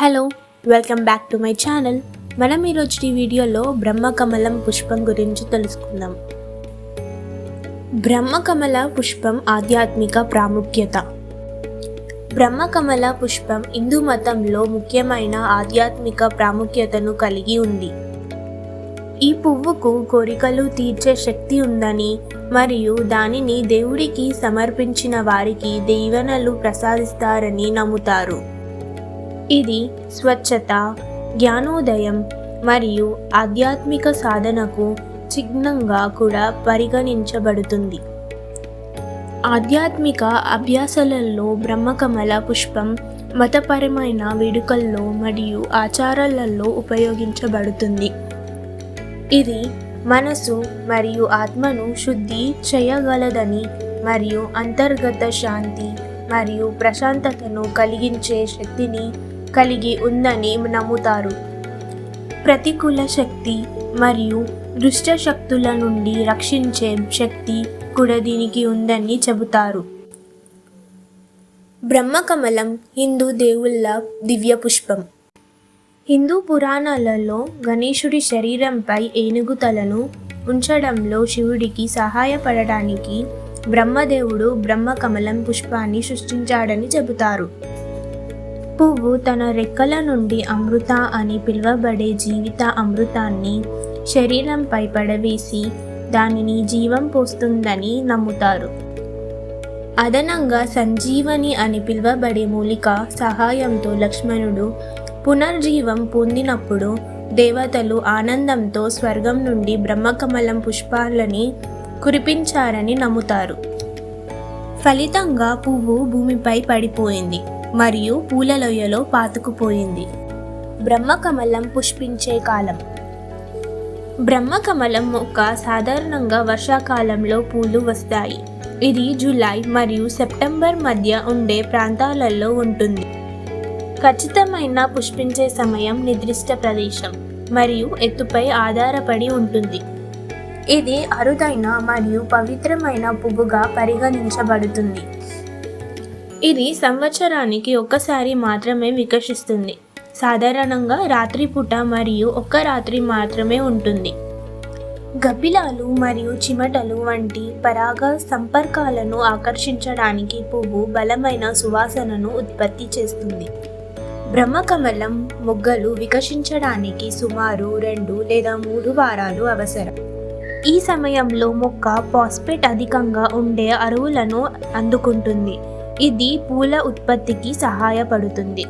Hello welcome back to my channel. మనం ఈరోజు ఈ వీడియోలో బ్రహ్మకమలం పుష్పం గురించి తెలుసుకుందాం. బ్రహ్మకమల పుష్పం ఆధ్యాత్మిక ప్రాముఖ్యత. బ్రహ్మకమల పుష్పం హిందూ మతంలో ముఖ్యమైన ఆధ్యాత్మిక ప్రాముఖ్యతను కలిగి ఉంది. ఈ పువ్వుకు కోరికలు తీర్చే శక్తి ఉందని మరియు దానిని దేవుడికి సమర్పించిన వారికి దీవెనలు ప్రసాదిస్తారని నమ్ముతారు. ఇది స్వచ్ఛత జ్ఞానోదయం మరియు ఆధ్యాత్మిక సాధనకు చిహ్నంగా కూడా పరిగణించబడుతుంది. ఆధ్యాత్మిక అభ్యాసాలలో బ్రహ్మకమల పుష్పం మతపరమైన వేడుకల్లో మరియు ఆచారాలలో ఉపయోగించబడుతుంది. ఇది మనసు మరియు ఆత్మను శుద్ధి చేయగలదని మరియు అంతర్గత శాంతి మరియు ప్రశాంతతను కలిగించే శక్తిని కలిగి ఉందని నమ్ముతారు. ప్రతికూల శక్తి మరియు దుష్ట శక్తుల నుండి రక్షించే శక్తి కూడా దీనికి ఉందని చెబుతారు. బ్రహ్మకమలం హిందూ దేవుళ్ళ దివ్య పుష్పం. హిందూ పురాణాలలో గణేశుడి శరీరంపై ఏనుగు తలను ఉంచడంలో శివుడికి సహాయపడడానికి బ్రహ్మదేవుడు బ్రహ్మకమలం పుష్పాన్ని సృష్టించాడని చెబుతారు. పువ్వు తన రెక్కల నుండి అమృత అని పిలువబడే జీవిత అమృతాన్ని శరీరంపై పడవేసి దానిని జీవం పోస్తుందని నమ్ముతారు. అదనంగా సంజీవని అని పిలువబడే మూలిక సహాయంతో లక్ష్మణుడు పునర్జీవం పొందినప్పుడు దేవతలు ఆనందంతో స్వర్గం నుండి బ్రహ్మకమలం పుష్పాలని కురిపించారని నమ్ముతారు. ఫలితంగా పువ్వు భూమిపై పడిపోయింది. మరియు పూలలోయలో పాతుకుపోయింది. బ్రహ్మకమలం పుష్పించే కాలం. బ్రహ్మకమలం మొక్క సాధారణంగా వర్షాకాలంలో పూలు వస్తాయి. ఇది జూలై మరియు సెప్టెంబర్ మధ్య ఉండే ప్రాంతాలలో ఉంటుంది. ఖచ్చితమైన పుష్పించే సమయం నిర్దిష్ట ప్రదేశం మరియు ఎత్తుపై ఆధారపడి ఉంటుంది. ఇది అరుదైన మరియు పవిత్రమైన పువ్వుగా పరిగణించబడుతుంది. ఇది సంవత్సరానికి ఒక్కసారి మాత్రమే వికసిస్తుంది. సాధారణంగా రాత్రిపూట మరియు ఒక్క రాత్రి మాత్రమే ఉంటుంది. గబ్బిలాలు మరియు చిమటలు వంటి పరాగ సంపర్కాలను ఆకర్షించడానికి పువ్వు బలమైన సువాసనను ఉత్పత్తి చేస్తుంది. బ్రహ్మకమలం మొగ్గలు వికసించడానికి సుమారు రెండు లేదా మూడు వారాలు అవసరం. ఈ సమయంలో మొక్క పాస్పేట్ అధికంగా ఉండే అరువులను అందుకుంటుంది. ఇది పూల ఉత్పత్తికి సహాయపడుతుంది.